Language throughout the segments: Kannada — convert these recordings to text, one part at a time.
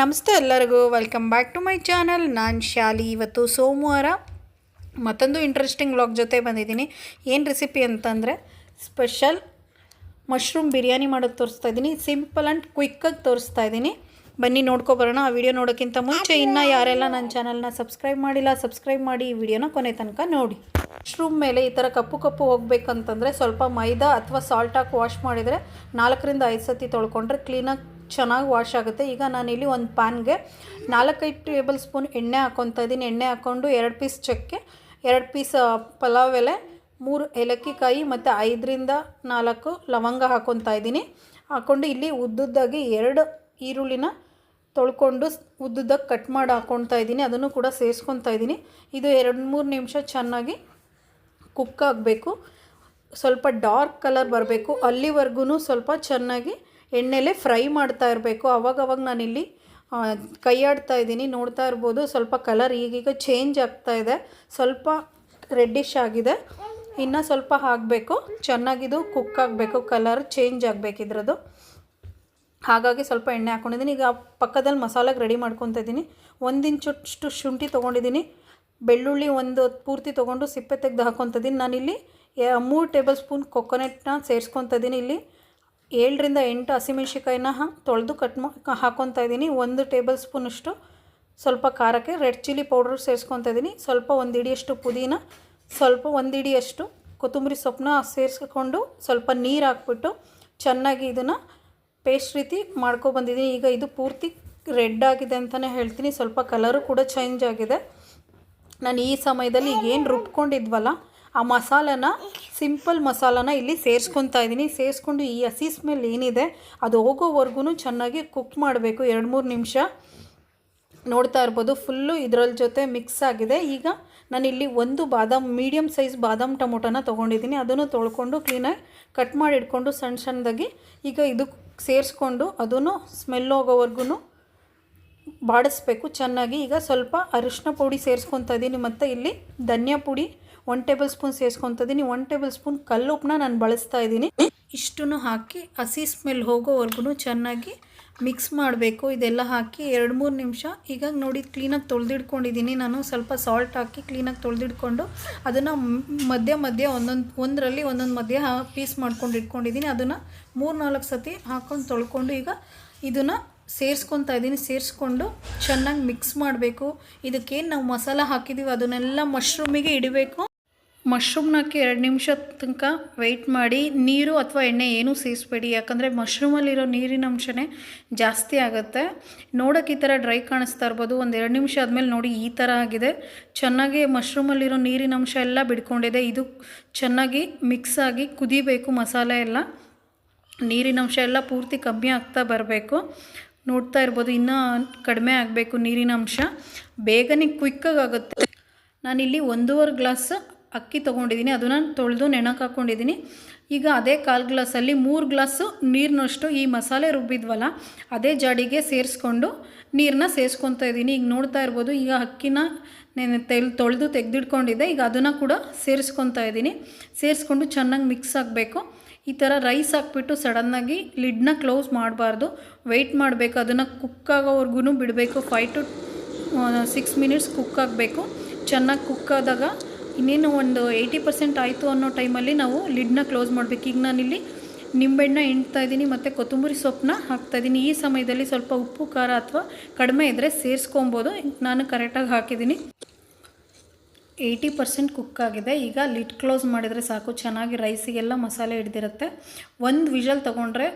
ನಮಸ್ತೆ ಎಲ್ಲರಿಗೂ. Welcome back to my channel ನಾನು ಶಾಲಿ. ಇವತ್ತು ಸೋಮವಾರ ಮತ್ತೊಂದು ಇಂಟ್ರೆಸ್ಟಿಂಗ್ ವ್ಲಾಗ್ ಜೊತೆ ಬಂದಿದ್ದೀನಿ. ಏನು ರೆಸಿಪಿ ಅಂತಂದರೆ ಸ್ಪೆಷಲ್ ಮಶ್ರೂಮ್ ಬಿರಿಯಾನಿ ಮಾಡೋದು ತೋರಿಸ್ತಾ ಇದ್ದೀನಿ. ಸಿಂಪಲ್ ಆ್ಯಂಡ್ ಕ್ವಿಕ್ಕಾಗಿ ತೋರಿಸ್ತಾ ಇದ್ದೀನಿ. ಬನ್ನಿ ನೋಡ್ಕೊ ಬರೋಣ. ಆ ವಿಡಿಯೋ ನೋಡೋಕ್ಕಿಂತ ಮುಂಚೆ ಇನ್ನೂ ಯಾರೆಲ್ಲ ನನ್ನ ಚಾನಲ್ನ ಸಬ್ಸ್ಕ್ರೈಬ್ ಮಾಡಿಲ್ಲ ಸಬ್ಸ್ಕ್ರೈಬ್ ಮಾಡಿ ಈ ವಿಡಿಯೋನ ಕೊನೆ ತನಕ ನೋಡಿ. ಮಶ್ರೂಮ್ ಮೇಲೆ ಈ ಥರ ಕಪ್ಪು ಕಪ್ಪು ಹೋಗಬೇಕಂತಂದರೆ ಸ್ವಲ್ಪ ಮೈದಾ ಅಥವಾ ಸಾಲ್ಟ್ ಹಾಕಿ ವಾಶ್ ಮಾಡಿದರೆ ನಾಲ್ಕರಿಂದ ಐದು ಸತಿ ತೊಳ್ಕೊಂಡ್ರೆ ಕ್ಲೀನಾಗಿ ಚೆನ್ನಾಗಿ ವಾಶ್ ಆಗುತ್ತೆ. ಈಗ ನಾನಿಲ್ಲಿ ಒಂದು ಪ್ಯಾನ್ಗೆ ನಾಲ್ಕೈದು ಟೇಬಲ್ ಸ್ಪೂನ್ ಎಣ್ಣೆ ಹಾಕ್ಕೊತಾ ಇದ್ದೀನಿ. ಎಣ್ಣೆ ಹಾಕ್ಕೊಂಡು ಎರಡು ಪೀಸ್ ಚಕ್ಕೆ, ಎರಡು ಪೀಸ್ ಪಲಾವ್ ಎಲೆ, ಮೂರು ಏಲಕ್ಕಿಕಾಯಿ ಮತ್ತು ಐದರಿಂದ ನಾಲ್ಕು ಲವಂಗ ಹಾಕ್ಕೊತಾ ಇದ್ದೀನಿ. ಹಾಕ್ಕೊಂಡು ಇಲ್ಲಿ ಉದ್ದುದ್ದಾಗಿ ಎರಡು ಈರುಳ್ಳಿನ ತೊಳ್ಕೊಂಡು ಉದ್ದುದ್ದಾಗಿ ಕಟ್ ಮಾಡಿ ಹಾಕ್ಕೊತಾ ಇದ್ದೀನಿ. ಅದನ್ನು ಕೂಡ ಸೇರಿಸ್ಕೊತಾ ಇದ್ದೀನಿ. ಇದು ಎರಡು ಮೂರು ನಿಮಿಷ ಚೆನ್ನಾಗಿ ಕುಕ್ ಆಗಬೇಕು. ಸ್ವಲ್ಪ ಡಾರ್ಕ್ ಕಲರ್ ಬರಬೇಕು. ಅಲ್ಲಿವರೆಗೂ ಸ್ವಲ್ಪ ಚೆನ್ನಾಗಿ ಎಣ್ಣೆಲೆ ಫ್ರೈ ಮಾಡ್ತಾ ಇರಬೇಕು. ಅವಾಗವಾಗ ನಾನಿಲ್ಲಿ ಕೈಯಾಡ್ತಾ ಇದ್ದೀನಿ. ನೋಡ್ತಾ ಇರ್ಬೋದು. ಸ್ವಲ್ಪ ಕಲರ್ ಈಗೀಗ ಚೇಂಜ್ ಆಗ್ತಾ ಇದೆ. ಸ್ವಲ್ಪ ರೆಡ್ಡಿಶ್ ಆಗಿದೆ. ಇನ್ನು ಸ್ವಲ್ಪ ಹಾಕಬೇಕು. ಚೆನ್ನಾಗಿದು ಕುಕ್ ಆಗಬೇಕು. ಕಲರ್ ಚೇಂಜ್ ಆಗಬೇಕು ಇದ್ರದ್ದು. ಹಾಗಾಗಿ ಸ್ವಲ್ಪ ಎಣ್ಣೆ ಹಾಕ್ಕೊಂಡಿದ್ದೀನಿ ಈಗ ಪಕ್ಕದಲ್ಲಿ ಮಸಾಲೆಗೆ ರೆಡಿ ಮಾಡ್ಕೊತಾ ಇದ್ದೀನಿ. ಒಂದಿಂಚಷ್ಟು ಶುಂಠಿ ತೊಗೊಂಡಿದ್ದೀನಿ. ಬೆಳ್ಳುಳ್ಳಿ ಒಂದು ಪೂರ್ತಿ ತೊಗೊಂಡು ಸಿಪ್ಪೆ ತೆಗೆದು ಹಾಕ್ಕೊತಿದ್ದೀನಿ ನಾನಿಲ್ಲಿ ಮೂರು ಟೇಬಲ್ ಸ್ಪೂನ್ ಕೊಕೊನೆಟ್ನ ಸೇರಿಸ್ಕೊತಿದ್ದೀನಿ ಇಲ್ಲಿ. ಏಳರಿಂದ ಎಂಟು ಹಸಿಮೆಣ್ಸಿಕಾಯಿನ ತೊಳೆದು ಕಟ್ ಮಾ ಹಾಕ್ಕೊತಾ ಇದ್ದೀನಿ. ಒಂದು ಟೇಬಲ್ ಸ್ಪೂನಷ್ಟು ಸ್ವಲ್ಪ ಖಾರಕ್ಕೆ, ರೆಡ್ ಚಿಲ್ಲಿ ಪೌಡ್ರ್ ಸೇರಿಸ್ಕೊತಾ ಇದ್ದೀನಿ. ಸ್ವಲ್ಪ ಒಂದು ಇಡಿಯಷ್ಟು ಪುದೀನ, ಸ್ವಲ್ಪ ಒಂದು ಇಡಿಯಷ್ಟು ಕೊತ್ತಂಬರಿ ಸೊಪ್ಪನ್ನ ಸೇರಿಸ್ಕೊಂಡು ಸ್ವಲ್ಪ ನೀರು ಹಾಕ್ಬಿಟ್ಟು ಚೆನ್ನಾಗಿ ಇದನ್ನು ಪೇಸ್ಟ್ ರೀತಿ ಮಾಡ್ಕೊಬಂದಿದ್ದೀನಿ. ಈಗ ಇದು ಪೂರ್ತಿ ರೆಡ್ ಆಗಿದೆ ಅಂತಲೇ ಹೇಳ್ತೀನಿ. ಸ್ವಲ್ಪ ಕಲರು ಕೂಡ ಚೇಂಜ್ ಆಗಿದೆ. ನಾನು ಈ ಸಮಯದಲ್ಲಿ ಏನು ರುಬ್ಕೊಂಡಿದ್ವಲ್ಲ ಆ ಮಸಾಲನ ಸಿಂಪಲ್ ಮಸಾಲಾನ ಇಲ್ಲಿ ಸೇರಿಸ್ಕೊತಾ ಇದ್ದೀನಿ. ಸೇರಿಸ್ಕೊಂಡು ಈ ಹಸಿ ಸ್ಮೆಲ್ ಏನಿದೆ, ಅದು ಹೋಗೋವರೆಗೂ ಚೆನ್ನಾಗಿ ಕುಕ್ ಮಾಡಬೇಕು. ಎರಡು ಮೂರು ನಿಮಿಷ ನೋಡ್ತಾ ಇರ್ಬೋದು. ಫುಲ್ಲು ಇದರಲ್ಲಿ ಜೊತೆ ಮಿಕ್ಸ್ ಆಗಿದೆ. ಈಗ ನಾನಿಲ್ಲಿ ಒಂದು ಬಾದಾಮ್ ಮೀಡಿಯಮ್ ಸೈಜ್ ಬಾದಾಮ್ ಟೊಮೊಟೊನ ತೊಗೊಂಡಿದ್ದೀನಿ. ಅದನ್ನು ತೊಳ್ಕೊಂಡು ಕ್ಲೀನಾಗಿ ಕಟ್ ಮಾಡಿ ಇಟ್ಕೊಂಡು ಸಣ್ಣ ಸಣ್ಣದಾಗಿ ಈಗ ಇದು ಸೇರಿಸ್ಕೊಂಡು ಅದನ್ನು ಸ್ಮೆಲ್ ಹೋಗೋವರೆಗೂ ಬಾಡಿಸ್ಬೇಕು. ಚೆನ್ನಾಗಿ ಈಗ ಸ್ವಲ್ಪ ಅರಿಶಿನ ಪುಡಿ ಸೇರಿಸ್ಕೊತಾ ಇದ್ದೀನಿ. ಮತ್ತು ಇಲ್ಲಿ ಧನಿಯಾ ಪುಡಿ ಒನ್ ಟೇಬಲ್ ಸ್ಪೂನ್ ಸೇರಿಸ್ಕೊತಾ ಇದ್ದೀನಿ ಒನ್ ಟೇಬಲ್ ಸ್ಪೂನ್ ಕಲ್ಲುಪ್ಪನ್ನ ನಾನು ಬಳಸ್ತಾ ಇದ್ದೀನಿ ಇಷ್ಟನ್ನು ಹಾಕಿ ಹಸಿ ಸ್ಮೆಲ್ ಹೋಗೋವರೆಗೂ ಚೆನ್ನಾಗಿ ಮಿಕ್ಸ್ ಮಾಡಬೇಕು. ಇದೆಲ್ಲ ಹಾಕಿ ಎರಡು ಮೂರು ನಿಮಿಷ. ಈಗ ನೋಡಿ ಕ್ಲೀನಾಗಿ ತೊಳೆದಿಡ್ಕೊಂಡಿದ್ದೀನಿ ನಾನು ಸ್ವಲ್ಪ ಸಾಲ್ಟ್ ಹಾಕಿ ಕ್ಲೀನಾಗಿ ತೊಳೆದಿಡ್ಕೊಂಡು ಅದನ್ನು ಮಧ್ಯ ಮಧ್ಯ ಒಂದೊಂದು, ಒಂದರಲ್ಲಿ ಒಂದೊಂದು ಮಧ್ಯ ಪೀಸ್ ಮಾಡ್ಕೊಂಡು ಇಟ್ಕೊಂಡಿದ್ದೀನಿ ಅದನ್ನು ಮೂರು ನಾಲ್ಕು ಸತಿ ಹಾಕ್ಕೊಂಡು ತೊಳ್ಕೊಂಡು ಈಗ ಇದನ್ನು ಸೇರಿಸ್ಕೊತಾ ಇದ್ದೀನಿ ಸೇರಿಸ್ಕೊಂಡು ಚೆನ್ನಾಗಿ ಮಿಕ್ಸ್ ಮಾಡಬೇಕು. ಇದಕ್ಕೇನು ನಾವು ಮಸಾಲ ಹಾಕಿದ್ದೀವಿ ಅದನ್ನೆಲ್ಲ ಮಶ್ರೂಮಿಗೆ ಇಡಬೇಕು. ಮಶ್ರೂಮ್ನ ಹಾಕಿ ಎರಡು ನಿಮಿಷ ತನಕ ವೆಯ್ಟ್ ಮಾಡಿ, ನೀರು ಅಥವಾ ಎಣ್ಣೆ ಏನೂ ಸೇರಿಸ್ಬೇಡಿ ಯಾಕಂದರೆ ಮಶ್ರೂಮಲ್ಲಿರೋ ನೀರಿನ ಅಂಶನೇ ಜಾಸ್ತಿ ಆಗುತ್ತೆ. ನೋಡೋಕೆ ಈ ಥರ ಡ್ರೈ ಕಾಣಿಸ್ತಾ ಇರ್ಬೋದು. ಒಂದು ಎರಡು ನಿಮಿಷ ಆದಮೇಲೆ ನೋಡಿ ಈ ಥರ ಆಗಿದೆ. ಚೆನ್ನಾಗಿ ಮಶ್ರೂಮಲ್ಲಿರೋ ನೀರಿನ ಅಂಶ ಎಲ್ಲ ಬಿಡ್ಕೊಂಡಿದೆ. ಇದು ಚೆನ್ನಾಗಿ ಮಿಕ್ಸ್ ಆಗಿ ಕುದಿಬೇಕು ಮಸಾಲೆ ಎಲ್ಲ. ನೀರಿನ ಅಂಶ ಎಲ್ಲ ಪೂರ್ತಿ ಕಮ್ಮಿ ಆಗ್ತಾ ಬರಬೇಕು. ನೋಡ್ತಾ ಇರ್ಬೋದು, ಇನ್ನೂ ಕಡಿಮೆ ಆಗಬೇಕು ನೀರಿನ ಅಂಶ. ಬೇಗನೆ ಕ್ವಿಕ್ಕಾಗುತ್ತೆ ನಾನಿಲ್ಲಿ ಒಂದೂವರೆ ಗ್ಲಾಸ್ ಅಕ್ಕಿ ತೊಗೊಂಡಿದ್ದೀನಿ, ಅದನ್ನು ತೊಳೆದು ನೆನಕ್ಕೆ ಹಾಕ್ಕೊಂಡಿದ್ದೀನಿ ಈಗ ಅದೇ ಕಾಲು ಗ್ಲಾಸಲ್ಲಿ ಮೂರು ಗ್ಲಾಸು ನೀರಿನಷ್ಟು ಈ ಮಸಾಲೆ ರುಬ್ಬಿದ್ವಲ್ಲ, ಅದೇ ಜಾಡಿಗೆ ಸೇರಿಸ್ಕೊಂಡು ನೀರನ್ನ ಸೇರಿಸ್ಕೊತಾ ಇದ್ದೀನಿ ಈಗ ನೋಡ್ತಾ ಇರ್ಬೋದು, ಈಗ ಅಕ್ಕಿನ ನೆನೆ ತೆಲ್ ತೊಳೆದು ತೆಗೆದಿಟ್ಕೊಂಡಿದ್ದೆ, ಈಗ ಅದನ್ನು ಕೂಡ ಸೇರಿಸ್ಕೊತಾ ಇದ್ದೀನಿ ಸೇರಿಸ್ಕೊಂಡು ಚೆನ್ನಾಗಿ ಮಿಕ್ಸ್ ಆಗಬೇಕು. ಈ ಥರ ರೈಸ್ ಹಾಕ್ಬಿಟ್ಟು ಸಡನ್ನಾಗಿ ಲಿಡ್ನ ಕ್ಲೋಸ್ ಮಾಡಬಾರ್ದು. ವೆಯ್ಟ್ ಮಾಡಬೇಕು, ಅದನ್ನು ಕುಕ್ ಆಗೋವರೆಗೂ ಬಿಡಬೇಕು. Five to six minutes cook ಆಗಬೇಕು. ಚೆನ್ನಾಗಿ ಕುಕ್ ಆದಾಗ ಇನ್ನೇನು ಒಂದು ಏಯ್ಟಿ ಪರ್ಸೆಂಟ್ ಆಯಿತು ಅನ್ನೋ ಟೈಮಲ್ಲಿ ನಾವು ಲಿಡ್ನ ಕ್ಲೋಸ್ ಮಾಡಬೇಕು. ಈಗ ನಾನಿಲ್ಲಿ ನಿಂಬೆಹಣ್ಣ ಹಿಂಡ್ತಾ ಇದ್ದೀನಿ, ಮತ್ತು ಕೊತ್ತಂಬರಿ ಸೊಪ್ಪನ್ನ ಹಾಕ್ತಾಯಿದ್ದೀನಿ ಈ ಸಮಯದಲ್ಲಿ ಸ್ವಲ್ಪ ಉಪ್ಪು, ಖಾರ ಅಥವಾ ಕಡಿಮೆ ಇದ್ದರೆ ಸೇರಿಸ್ಕೊಬೋದು. ನಾನು ಕರೆಕ್ಟಾಗಿ ಹಾಕಿದ್ದೀನಿ. ಏಯ್ಟಿ ಪರ್ಸೆಂಟ್ ಕುಕ್ ಆಗಿದೆ. ಈಗ ಲಿಡ್ ಕ್ಲೋಸ್ ಮಾಡಿದರೆ ಸಾಕು. ಚೆನ್ನಾಗಿ ರೈಸಿಗೆಲ್ಲ ಮಸಾಲೆ ಹಿಡ್ದಿರುತ್ತೆ. ಒಂದು ವಿಷಲ್ ತೊಗೊಂಡ್ರೆ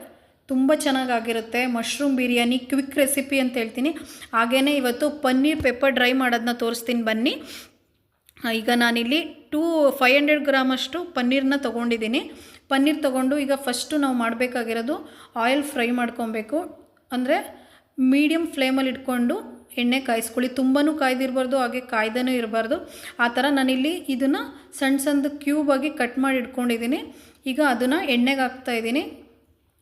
ತುಂಬ ಚೆನ್ನಾಗಾಗಿರುತ್ತೆ. ಮಶ್ರೂಮ್ ಬಿರಿಯಾನಿ ಕ್ವಿಕ್ ರೆಸಿಪಿ ಅಂತ ಹೇಳ್ತೀನಿ. ಹಾಗೇ ಇವತ್ತು ಪನ್ನೀರ್ ಪೆಪ್ಪರ್ ಡ್ರೈ ಮಾಡೋದನ್ನ ತೋರಿಸ್ತೀನಿ. ಬನ್ನಿ. ಈಗ ನಾನಿಲ್ಲಿ ಟೂ ಫೈವ್ ಹಂಡ್ರೆಡ್ ಗ್ರಾಮಷ್ಟು ಪನ್ನೀರನ್ನ ತೊಗೊಂಡಿದ್ದೀನಿ. ಪನ್ನೀರ್ ತೊಗೊಂಡು ಈಗ ಫಸ್ಟು ನಾವು ಮಾಡಬೇಕಾಗಿರೋದು ಆಯಿಲ್ ಫ್ರೈ ಮಾಡ್ಕೊಬೇಕು. ಅಂದರೆ ಮೀಡಿಯಮ್ ಫ್ಲೇಮಲ್ಲಿ ಇಟ್ಕೊಂಡು ಎಣ್ಣೆ ಕಾಯಿಸ್ಕೊಳ್ಳಿ. ತುಂಬಾ ಕಾಯ್ದಿರಬಾರ್ದು, ಹಾಗೆ ಕಾಯ್ದನೂ ಇರಬಾರ್ದು. ಆ ಥರ ನಾನಿಲ್ಲಿ ಇದನ್ನು ಸಣ್ಣ ಸಣ್ಣದು ಕ್ಯೂಬಾಗಿ ಕಟ್ ಮಾಡಿ ಇಟ್ಕೊಂಡಿದ್ದೀನಿ. ಈಗ ಅದನ್ನು ಎಣ್ಣೆಗೆ ಹಾಕ್ತಾಯಿದ್ದೀನಿ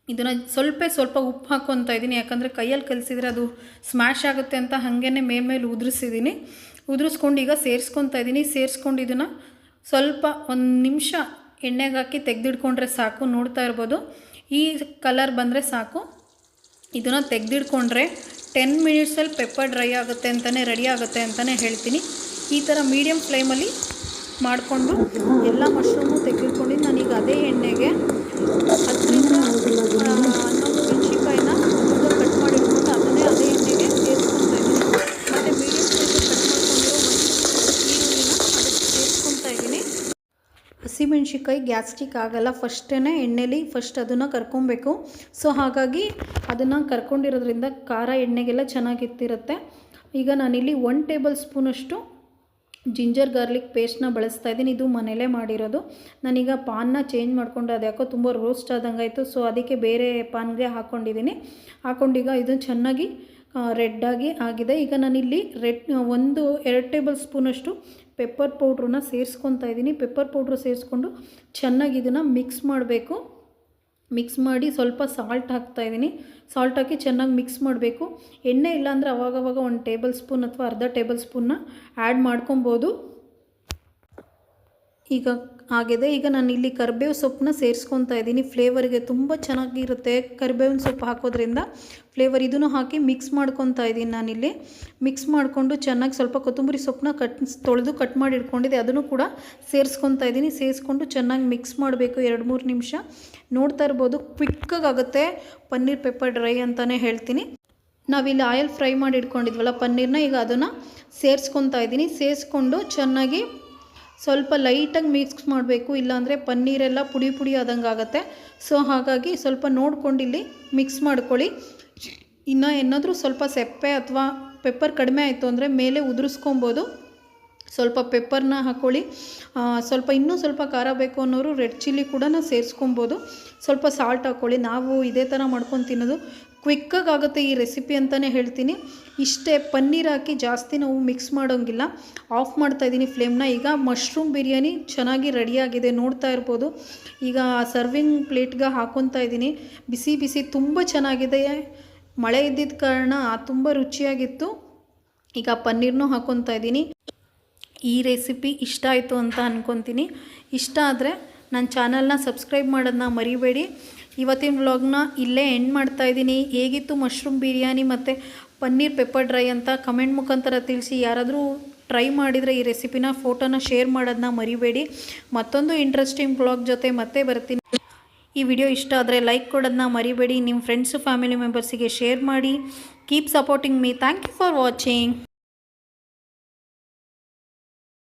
ಇದನ್ನು ಸ್ವಲ್ಪ ಸ್ವಲ್ಪ ಉಪ್ಪು ಹಾಕ್ಕೊತಾ ಇದ್ದೀನಿ. ಯಾಕಂದರೆ ಕೈಯಲ್ಲಿ ಕಲಿಸಿದರೆ ಅದು ಸ್ಮ್ಯಾಶ್ ಆಗುತ್ತೆ ಅಂತ ಹಾಗೇ ಮೇಲ್ಮೇಲೆ ಉದುರಿಸಿದ್ದೀನಿ. ಉದುರಿಸ್ಕೊಂಡು ಈಗ ಸೇರಿಸ್ಕೊತಾ ಇದ್ದೀನಿ ಸೇರಿಸ್ಕೊಂಡು ಇದನ್ನು ಸ್ವಲ್ಪ ಒಂದು ನಿಮಿಷ ಎಣ್ಣೆಗೆ ಹಾಕಿ ತೆಗೆದಿಡ್ಕೊಂಡ್ರೆ ಸಾಕು, ನೋಡ್ತಾ ಇರ್ಬೋದು. ಈ ಕಲರ್ ಬಂದರೆ ಸಾಕು. ಇದನ್ನು ತೆಗೆದಿಡ್ಕೊಂಡ್ರೆ ಟೆನ್ ಮಿನಿಟ್ಸಲ್ಲಿ ಪೆಪ್ಪರ್ ಡ್ರೈ ಆಗುತ್ತೆ ಅಂತಲೇ ರೆಡಿ ಆಗುತ್ತೆ ಅಂತಲೇ ಹೇಳ್ತೀನಿ. ಈ ಥರ ಮೀಡಿಯಮ್ ಫ್ಲೇಮಲ್ಲಿ ಮಾಡಿಕೊಂಡು ಎಲ್ಲ ಮಶ್ರೂಮು ತೆಗೆದುಕೊಂಡು ನಾನೀಗ ಅದೇ ಎಣ್ಣೆಗೆ ಹತ್ತರಿಂದ ಹನ್ನೊಂದು ಮೆಣಸಿನ್ಕಾಯಿನ ಉದ್ದ ಕಟ್ ಮಾಡಿಟ್ಕೊಂಡು ಅದನ್ನೇ ಅದೇ ಎಣ್ಣೆಗೆ ಸೇರಿಸ್ಕೊತಾ ಇದ್ದೀನಿ ಮತ್ತು ಮೀಡಿಯಮ್ ಫ್ಲೇಮಲ್ಲಿ ಕಟ್ ಮಾಡ್ಕೊಂಡಿರೋ ಒಂದು ಈರುಳ್ಳಿನ ಅದಕ್ಕೆ ಸೇರಿಸ್ಕೊತಾ ಇದ್ದೀನಿ ಹಸಿಮೆಣ್ಸಿಕಾಯಿ ಗ್ಯಾಸ್ಟಿಕ್ ಆಗಲ್ಲ. ಫಸ್ಟೇ ಎಣ್ಣೆಲಿ ಫಸ್ಟ್ ಅದನ್ನು ಕರ್ಕೊಬೇಕು. ಸೊ ಹಾಗಾಗಿ ಅದನ್ನು ಕರ್ಕೊಂಡಿರೋದ್ರಿಂದ ಖಾರ ಎಣ್ಣೆಗೆಲ್ಲ ಚೆನ್ನಾಗಿತ್ತಿರುತ್ತೆ ಈಗ ನಾನಿಲ್ಲಿ ಒನ್ ಟೇಬಲ್ ಸ್ಪೂನಷ್ಟು ಜಿಂಜರ್ ಗಾರ್ಲಿಕ್ ಪೇಸ್ಟ್ನ ಬಳಸ್ತಾ ಇದ್ದೀನಿ. ಇದು ಮನೇಲೇ ಮಾಡಿರೋದು. ನಾನೀಗ ಪಾನ್ನ ಚೇಂಜ್ ಮಾಡಿಕೊಂಡು ಅದು ಯಾಕೋ ತುಂಬ ರೋಸ್ಟ್ ಆದಂಗೆ ಆಯಿತು. ಸೊ ಅದಕ್ಕೆ ಬೇರೆ ಪಾನ್ಗೆ ಹಾಕ್ಕೊಂಡಿದ್ದೀನಿ ಹಾಕ್ಕೊಂಡೀಗ ಇದು ಚೆನ್ನಾಗಿ ರೆಡ್ಡಾಗಿ ಆಗಿದೆ. ಈಗ ನಾನಿಲ್ಲಿ ರೆಡ್ ಒಂದು ಎರಡು ಟೇಬಲ್ ಸ್ಪೂನಷ್ಟು ಪೆಪ್ಪರ್ ಪೌಡ್ರನ್ನ ಸೇರಿಸ್ಕೊತಾ ಇದ್ದೀನಿ ಪೆಪ್ಪರ್ ಪೌಡ್ರ್ ಸೇರಿಸ್ಕೊಂಡು ಚೆನ್ನಾಗಿ ಇದನ್ನು ಮಿಕ್ಸ್ ಮಾಡಬೇಕು. ಮಿಕ್ಸ್ ಮಾಡಿ ಸ್ವಲ್ಪ ಸಾಲ್ಟ್ ಹಾಕ್ತಾಯಿದ್ದೀನಿ ಸಾಲ್ಟ್ ಹಾಕಿ ಚೆನ್ನಾಗಿ ಮಿಕ್ಸ್ ಮಾಡಬೇಕು. ಎಣ್ಣೆ ಇಲ್ಲಾಂದರೆ ಅವಾಗವಾಗ ಒಂದು ಟೇಬಲ್ ಸ್ಪೂನ್ ಅಥವಾ ಅರ್ಧ ಟೇಬಲ್ ಸ್ಪೂನ್ನ ಆ್ಯಡ್ ಮಾಡ್ಕೊಬೋದು. ಈಗ ಆಗಿದೆ. ಈಗ ನಾನು ಇಲ್ಲಿ ಕರಿಬೇವು ಸೊಪ್ಪನ್ನ ಸೇರಿಸ್ಕೊತಾ ಇದ್ದೀನಿ. ಫ್ಲೇವರ್ಗೆ ತುಂಬ ಚೆನ್ನಾಗಿರುತ್ತೆ. ಕರಿಬೇವಿನ ಸೊಪ್ಪು ಹಾಕೋದ್ರಿಂದ ಫ್ಲೇವರ್ ಇದನ್ನು ಹಾಕಿ ಮಿಕ್ಸ್ ಮಾಡ್ಕೊತಾ ಇದ್ದೀನಿ ನಾನಿಲ್ಲಿ ಮಿಕ್ಸ್ ಮಾಡಿಕೊಂಡು ಚೆನ್ನಾಗಿ ಸ್ವಲ್ಪ ಕೊತ್ತಂಬರಿ ಸೊಪ್ಪನ್ನ ಕಟ್ ತೊಳೆದು ಕಟ್ ಮಾಡಿ ಇಟ್ಕೊಂಡಿದ್ದೆ. ಅದನ್ನು ಕೂಡ ಸೇರಿಸ್ಕೊತಾ ಇದ್ದೀನಿ. ಸೇರಿಸ್ಕೊಂಡು ಚೆನ್ನಾಗಿ ಮಿಕ್ಸ್ ಮಾಡಬೇಕು ಎರಡು ಮೂರು ನಿಮಿಷ. ನೋಡ್ತಾ ಇರ್ಬೋದು. ಕ್ವಿಕ್ಕಾಗಿ ಆಗುತ್ತೆ. ಪನ್ನೀರ್ ಪೆಪ್ಪರ್ ಡ್ರೈ ಅಂತಲೇ ಹೇಳ್ತೀನಿ. ನಾವಿಲ್ಲಿ ಆಯಿಲ್ ಫ್ರೈ ಮಾಡಿ ಇಟ್ಕೊಂಡಿದ್ವಲ್ಲ, ಪನ್ನೀರ್ನ ಈಗ ಅದನ್ನು ಸೇರಿಸ್ಕೊತಾ ಇದ್ದೀನಿ. ಸೇರಿಸ್ಕೊಂಡು ಚೆನ್ನಾಗಿ ಸ್ವಲ್ಪ ಲೈಟಾಗಿ ಮಿಕ್ಸ್ ಮಾಡಬೇಕು, ಇಲ್ಲಾಂದರೆ ಪನ್ನೀರೆಲ್ಲ ಪುಡಿ ಪುಡಿ ಆದಂಗೆ ಆಗುತ್ತೆ. ಸೊ, ಹಾಗಾಗಿ ಸ್ವಲ್ಪ ನೋಡ್ಕೊಂಡು ಇಲ್ಲಿ ಮಿಕ್ಸ್ ಮಾಡ್ಕೊಳ್ಳಿ. ಇನ್ನು ಏನಾದರೂ ಸ್ವಲ್ಪ ಸೆಪ್ಪೆ ಅಥವಾ ಪೆಪ್ಪರ್ ಕಡಿಮೆ ಆಯಿತು ಅಂದರೆ ಮೇಲೆ ಉದುರಿಸ್ಕೊಬೋದು. ಸ್ವಲ್ಪ ಪೆಪ್ಪರ್ನ ಹಾಕ್ಕೊಳ್ಳಿ ಸ್ವಲ್ಪ ಇನ್ನೂ ಸ್ವಲ್ಪ ಖಾರ ಬೇಕು ಅನ್ನೋರು ರೆಡ್ ಚಿಲ್ಲಿ ಕೂಡ ಸೇರಿಸ್ಕೊಬೋದು. ಸ್ವಲ್ಪ ಸಾಲ್ಟ್ ಹಾಕ್ಕೊಳ್ಳಿ ನಾವು ಇದೇ ಥರ ಮಾಡ್ಕೊಂಡು ತಿನ್ನೋದು ಕ್ವಿಕ್ಕಾಗಿ ಆಗುತ್ತೆ ಈ ರೆಸಿಪಿ ಅಂತಲೇ ಹೇಳ್ತೀನಿ. ಇಷ್ಟೇ ಪನ್ನೀರ್ ಹಾಕಿ ಜಾಸ್ತಿ ನಾವು ಮಿಕ್ಸ್ ಮಾಡೋಂಗಿಲ್ಲ. ಆಫ್ ಮಾಡ್ತಾ ಇದ್ದೀನಿ ಫ್ಲೇಮ್ನ. ಈಗ ಮಶ್ರೂಮ್ ಬಿರಿಯಾನಿ ಚೆನ್ನಾಗಿ ರೆಡಿಯಾಗಿದೆ, ನೋಡ್ತಾ ಇರ್ಬೋದು. ಈಗ ಸರ್ವಿಂಗ್ ಪ್ಲೇಟ್ಗೆ ಹಾಕೊತಾ ಇದ್ದೀನಿ. ಬಿಸಿ ಬಿಸಿ ತುಂಬ ಚೆನ್ನಾಗಿದೆ. ಮಳೆ ಇದ್ದಿದ್ದ ಕಾರಣ ತುಂಬ ರುಚಿಯಾಗಿತ್ತು. ಈಗ ಪನ್ನೀರ್ನೂ ಹಾಕೊತಾ ಇದ್ದೀನಿ. ಈ ರೆಸಿಪಿ ಇಷ್ಟ ಆಯಿತು ಅಂತ ಅಂದ್ಕೊತೀನಿ ಇಷ್ಟ ಆದರೆ ನನ್ನ ಚಾನಲ್ನ ಸಬ್ಸ್ಕ್ರೈಬ್ ಮಾಡೋದನ್ನ ಮರಿಬೇಡಿ. ಇವತ್ತಿನ ವ್ಲಾಗ್ನ ಇಲ್ಲೇ ಎಂಡ್ ಮಾಡ್ತಾ ಇದ್ದೀನಿ. ಹೇಗಿತ್ತು ಮಶ್ರೂಮ್ ಬಿರಿಯಾನಿ ಮತ್ತು ಪನ್ನೀರ್ ಪೆಪ್ಪರ್ ಡ್ರೈ ಅಂತ ಕಮೆಂಟ್ ಮುಖಾಂತರ ತಿಳಿಸಿ. ಯಾರಾದರೂ ಟ್ರೈ ಮಾಡಿದರೆ ಈ ರೆಸಿಪಿನ ಫೋಟೋನ ಶೇರ್ ಮಾಡೋದನ್ನ ಮರಿಬೇಡಿ. ಮತ್ತೊಂದು ಇಂಟ್ರೆಸ್ಟಿಂಗ್ ವ್ಲಾಗ್ ಜೊತೆ ಮತ್ತೆ ಬರ್ತೀನಿ. ಈ ವಿಡಿಯೋ ಇಷ್ಟ ಆದರೆ ಲೈಕ್ ಕೊಡೋದನ್ನ ಮರಿಬೇಡಿ. ನಿಮ್ಮ ಫ್ರೆಂಡ್ಸು ಫ್ಯಾಮಿಲಿ ಮೆಂಬರ್ಸಿಗೆ ಶೇರ್ ಮಾಡಿ. Keep supporting me thank you for watching